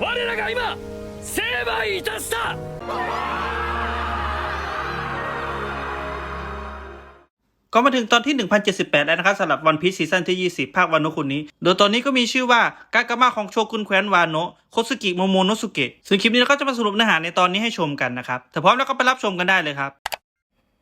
我らが今成敗いたした ก็มาถึงตอนที่ 1078 แล้วนะครับสำหรับวันพีซซีซั่นที่ 20 ภาควานโนะคุณนี้ โดยตอนนี้ก็มีชื่อว่าการกามาของโชกุนแคว้นวานโนะโคสุกิโมโมโนสุเกะซึ่งคลิปนี้เราก็จะมาสรุปเนื้อหาในตอนนี้ให้ชมกันนะครับถ้าพร้อมแล้วก็ไปรับชมกันได้เลยครับ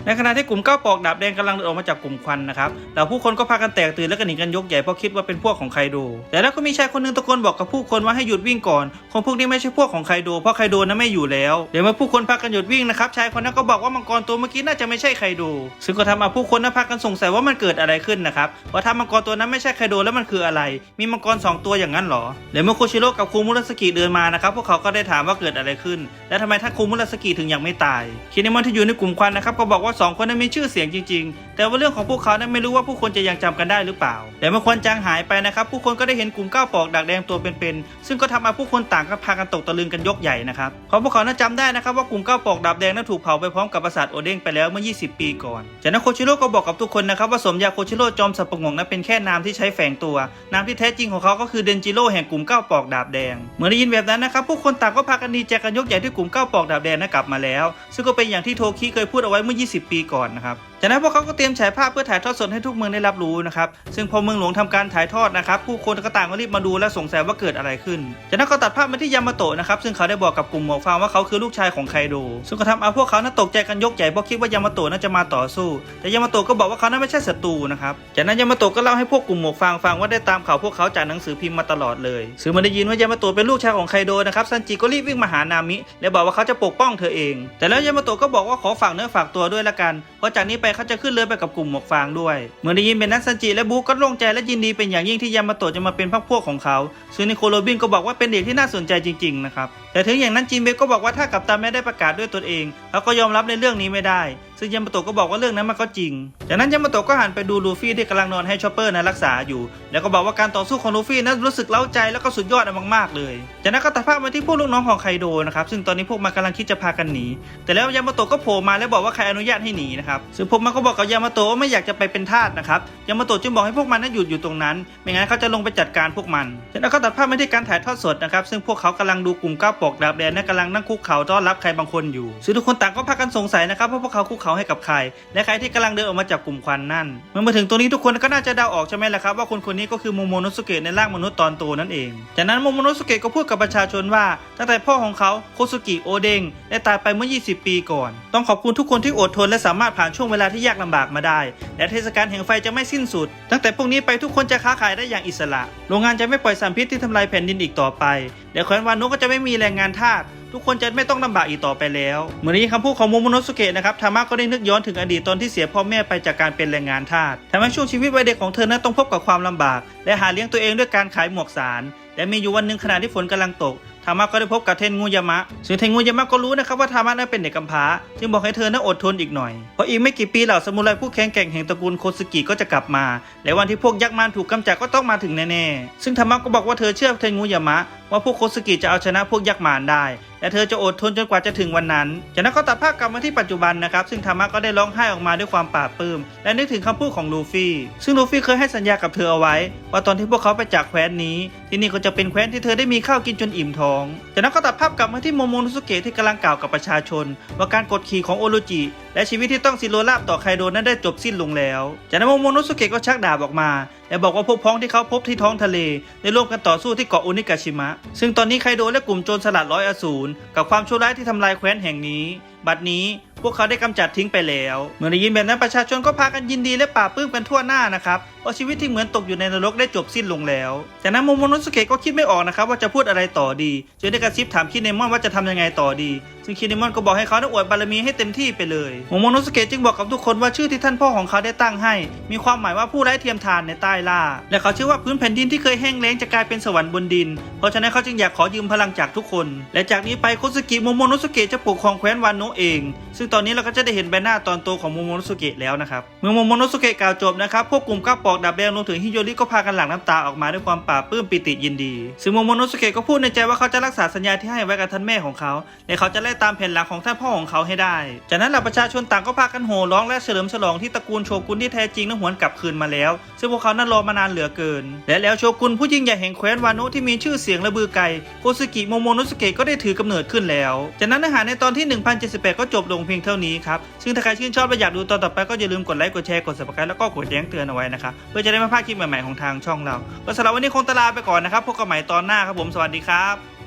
ในขณะที่กลุ่มก้าวปอกดาบแดงกำลังเดินออกมาจากกลุ่มควันนะครับแล้วผู้คนก็พากันแตกตื่นและก็หนีกันยกใหญ่เพราะคิดว่าเป็นพวกของไคโด แต่แล้วก็มีชายคนหนึงตะโกนบอกกับผู้คนว่าให้หยุดวิ่งก่อนคนพวกนี้ไม่ใช่พวกของไคโด เพราะไคโดนั้นไม่อยู่แล้ว เดี๋ยวเมื่อผู้คนพากันหยุดวิ่งนะครับชายคนนั้นก็บอกว่ามังกรตัวเมื่อกี้น่าจะไม่ใช่ไคโด ซึ่งก็ทำเอาผู้คนนั้นพากันสงสัยว่ามันเกิดอะไรขึ้นนะครับว่าถ้ามังกรตัวนั้นไม่ใช่ไคโดแล้วมันคืออะไร มีมังกรสองตัวอย่างนั้นหรอเดี๋ยวเมื่อโคชิโร่กับคูมุรสกิเดินมานะครับพวกเขาก็ได้ถามว่าเกิดอะไรขึ้น และทำไมท่านคูมุรสกิถึงยังไม่ตายคินิมอนที่อยู่ในกลุ่มควันนะครับก็บอกว่าสองคนนั้นมีชื่อเสียงจริงๆ แต่ว่าเรื่องของพวกเขานั้นไม่รู้ว่าผู้คนจะยังจำกันได้หรือเปล่า แต่เมื่อควันจางหายไปนะครับ ผู้คนก็ได้เห็นกลุ่มก้าวปอกดักแดงตัวเป็นๆซึ่งก็ทำเอาผู้คนต่างก็พากันตกตะลึงกันยกใหญ่นะครับเพราะพวกเขานั้นจำได้นะครับว่ากลุ่มก้าวปอกดับแดงนั้นถูกเผาไปพร้อมกับปราสาทโอเด้งไปแล้วเมื่อ 20 ปีก่อนจากนั้นโคชิโร่ก็บอกกับทุกคนนะครับว่าสมยาโคชิโร่จอมสับปะงนั้นเป็นแค่นามที่ใช้แฝงตัวนามที่แท้จริงของเขาก็คือเดนจิโร่แห่งกลุ่มก้าวปอกดาบแดงเมื่อได้ยินแบบนั้นนะครับผู้คนต่างก็พากันดีใจกันยกใหญ่ที่กลุ่มก้าวปอกดาบแดงนั้นกลับมาแล้ว ซึ่งก็เป็นอย่างที่โทคิเคยพูดเอาไว้เมื่อ 20 ปีก่อนนะครับ จากนั้นพวกเขาก็เตรียมฉายภาพเพื่อถ่ายทอดสดให้ทุกเมืองได้รับรู้นะครับ ซึ่งพอเมืองหลวงทำการถ่ายทอดนะครับ ผู้คนก็ต่างก็รีบมาดูและสงสัยว่าเกิดอะไรขึ้น จากนั้นก็ตัดภาพมาที่ยามาโตะนะครับ ซึ่งเขาได้บอกกับกลุ่มหมวกฟางว่าเขาคือลูกชายของไคโด ซึ่งก็ทำเอาพวกเขานั้นตกใจกันยกใหญ่เพราะคิดว่ายามาโตะน่าจะมาต่อสู้ แต่ยามาโตะก็บอกว่าเขานั้นไม่ใช่ศัตรูนะครับ จากนั้นยามาโตะก็เล่าให้พวกกลุ่มหมวกฟางฟังว่าได้ตามข่าวพวกเขาจากหนังสือพิมพ์มาตลอดเลย ซึ่งมันได้ยินว่ายามาโตะเป็นลูกชายของไคโดนะครับ ซันจิก็รีบวิ่งมาหานามิ และบอกว่าเขาจะปกป้องเธอเอง แต่แล้วยามาโตะก็บอกว่าขอฝากเนื้อฝากตัวด้วยละกัน เพราะจากนี้ไปเขาจะขึ้นเรือไปกับกลุ่มหมวกฟางด้วย เมื่อได้ยินเป็นนั้นซันจิและบุ๊กก็โล่งใจและยินดีเป็นอย่างยิ่งที่ยามาโตะจะมาเป็นพรรคพวกของเขาซึ่งนิโคโรบินก็บอกว่าเป็นเด็กที่น่าสนใจจริงๆนะครับแต่ถึงอย่างนั้นจินเบก็บอกว่าถ้ากัปตันไม่ได้ประกาศด้วยตนเองเขาก็ยอมรับในเรื่องนี้ไม่ได้ ซึ่งยามาโตะก็บอกว่าเรื่องนั้นมันก็จริง จากนั้นยามาโตะก็หันไปดูลูฟี่ที่กำลังนอนให้ชอปเปอร์นั้นรักษาอยู่ แล้วก็บอกว่าการต่อสู้ของลูฟี่นั้นรู้สึกเล้าใจแล้วก็สุดยอดมากๆเลย จากนั้นก็ตัดภาพมาที่พวกลูกน้องของไคโดนะครับซึ่งตอนนี้พวกมันกำลังคิดจะพากันหนี แต่แล้วยามาโตะก็โผล่มาแล้วบอกว่าใครอนุญาตให้หนีนะครับซึ่งพวกมันก็บอกกับยามาโตะว่าไม่อยากจะไปเป็นทาสนะครับยามาโตะจึงบอกให้พวกมันนั้นหยุดอยู่ตรงนั้น ไม่งั้นเขาจะลงไปจัดการพวกมันจากนั้นก็ตัดภาพมาที่การถ่ายทอดสดนะครับซึ่งพวกเขากำลังดูกลุ่มก้าวปกดาบแดนและกำลังนั่งคุกเข่าต้อนรับใครบางคนอยู่ซึ่งทุกคนต่างก็พากันสงสัยนะครับว่าพวกเขาคุกเข่าให้กับใคร และใครที่กำลังเดินออกมาจากกลุ่มควันนั่นเมื่อมาถึงตรงนี้ทุกคนก็น่าจะเดาออกใช่ไหมล่ะครับว่าคนคนนี้ก็คือโมโมโนสุเกะในร่างมนุษย์ตอนโตนั่นเอง จากนั้นโมโมโนสุเกะก็พูดกับประชาชนว่าตั้งแต่พ่อของเขาโคสุกิโอเดงได้ตายไปเมื่อ 20 ปีก่อน ต้องขอบคุณทุกคนที่อดทนและสามารถผ่านช่วงเวลาที่ยากลำบากมาได้ และเทศกาลแห่งไฟจะไม่สิ้นสุด ตั้งแต่พวกนี้ไปทุกคนจะค้าขายได้อย่างอิสระ โรงงานจะไม่ปล่อยสารพิษที่ทำลายแผ่นดินอีกต่อไปและแคว้นวานุก็จะไม่มีแรงงานทาสทุกคนจะไม่ต้องลำบากอีกต่อไปแล้วเหมือนนี้คำพูดของโมโมโนสุเกะนะครับทามาก็ได้นึกย้อนถึงอดีตตอนที่เสียพ่อแม่ไปจากการเป็นแรงงานทาสทำให้ช่วงชีวิตวัยเด็กของเธอนั้นต้องพบกับความลำบาก และหาเลี้ยงตัวเองด้วยการขายหมวกสารและมีอยู่วันหนึ่งขณะที่ฝนกำลังตกทามาก็ได้พบกับเทนงูยามะ ซึ่งเทนงูยามะก็รู้นะครับว่าทามานั้นเป็นเด็กกำพร้า จึงบอกให้เธอนั้นอดทนอีกหน่อย เพราะอีกไม่กี่ปีเหล่าซามูไรผู้แข็งแกร่งแห่งตระกูลโคสกิก็จะกลับมา และวันที่พวกยักษ์มารถูกกำจัดก็ต้องมาถึงแน่ๆ ซึ่งทามาก็บอกว่าเธอเชื่อเทนงูยามะ ว่าพวกโคสกิจะเอาชนะพวกยักษ์มารได้ และเธอจะอดทนจนกว่าจะถึงวันนั้น จากนั้นก็ตัดภาพกลับมาที่ปัจจุบันนะครับ ซึ่งธรรมะก็ได้ร้องไห้ออกมาด้วยความปลาบปลื้มและนึกถึงคำพูดของลูฟี่ ซึ่งลูฟี่เคยให้สัญญากับเธอเอาไว้ ว่าตอนที่พวกเขาไปจากแคว้นนี้ ที่นี่ก็จะเป็นแคว้นที่เธอได้มีข้าวกินจนอิ่มท้อง จากนั้นก็ตัดภาพกลับมาที่โมโมนุสุเกะที่กำลังกล่าวกับประชาชน ว่าการกดขี่ของโอโรจิและชีวิตที่ต้องซิโรราบต่อไคโดนั้นได้จบสิ้นลงแล้ว จากนั้นโมโมนุสุเกะก็ชักดาบออกมา และบอกว่าพวกพ้องที่เขาพบที่ท้องทะเลได้ร่วมกันต่อสู้ที่เกาะอุนิกาชิมะ ซึ่งตอนนี้ไคโดและกลุ่มโจรสลัดร้อยอสูรกับความชั่วร้ายที่ทำลายแคว้นแห่งนี้ บัดนี้ พวกเขาได้กำจัดทิ้งไปแล้ว เมื่อได้ยินแบบนั้นประชาชนก็พากันยินดีและปลาบปลื้มกันทั่วหน้านะครับเพราะชีวิตที่เหมือนตกอยู่ในนรกได้จบสิ้นลงแล้วจากนั้นโมโมโนสุเกะก็คิดไม่ออกนะครับว่าจะพูดอะไรต่อดีจึงได้กระซิบถามคิเนมอนว่าจะทำยังไงต่อดี ซึ่งคิเนมอนก็บอกให้เขาได้อวดบารมีให้เต็มที่ไปเลยโมโมโนสุเกะจึงบอกกับทุกคนว่าชื่อที่ท่านพ่อของเขาได้ตั้งให้ มีความหมายว่าผู้ไร้เทียมทานในใต้ล่า และเขาเชื่อว่าพื้นแผ่นดินที่เคยแห้งแล้งจะกลายเป็นสวรรค์บนดิน เพราะฉะนั้นเขาจึงอยากขอยืมพลังจากทุกคน และจากนี้ไปโคสกิโมโมโนสุเกะจะปกครองแคว้นวานโนะเองซึ่งตอนนี้เราก็จะได้เห็นใบหน้าตอนโตของโมโมโนสุเกะแล้วนะครับ เมื่อโมโมโนสุเกะกล่าวจบนะครับ พวกกลุ่มก้าปอกดับแดงรวมถึงฮิโยริก็พากันหลั่งน้ำตาออกมาด้วยความปลาบปลื้มปิติยินดี ซึ่งโมโมโนสุเกะก็พูดในใจว่าเขาจะรักษาสัญญาที่ให้ไว้กับท่านแม่ของเขา และเขาจะไล่ตามแผนหลังของท่านพ่อของเขาให้ได้ จากนั้นเหล่าประชาชนต่างก็พากันโห่ร้องและเฉลิมฉลองที่ตระกูลโชกุนที่แท้จริงนั้นหวนกลับคืนมาแล้ว ซึ่งพวกเขานั้นรอมานานเหลือเกิน และแล้วโชกุนผู้ยิ่งใหญ่แห่งแคว้นวานุที่มีชื่อเสียงระบือไกโคซึกิโมโมโนสุเกะก็ได้ถือกำเนิดขึ้นแล้ว จากนั้นเนื้อหาในตอนที่ 1078 ก็จบลงเพียงเท่านี้ครับ ซึ่งถ้าใครชื่นชอบและอยากดูตอนต่อไปก็อย่าลืมกดไลค์ กดแชร์ กดสับสไครต์แล้วก็กดแจ้งเตือนเอาไว้นะครับ เพื่อจะได้ไม่พลาดคลิปใหม่ๆของทางช่องเรา ก็สำหรับวันนี้คงตลาไปก่อนนะครับ พบกันใหม่ตอนหน้าครับผม สวัสดีครับ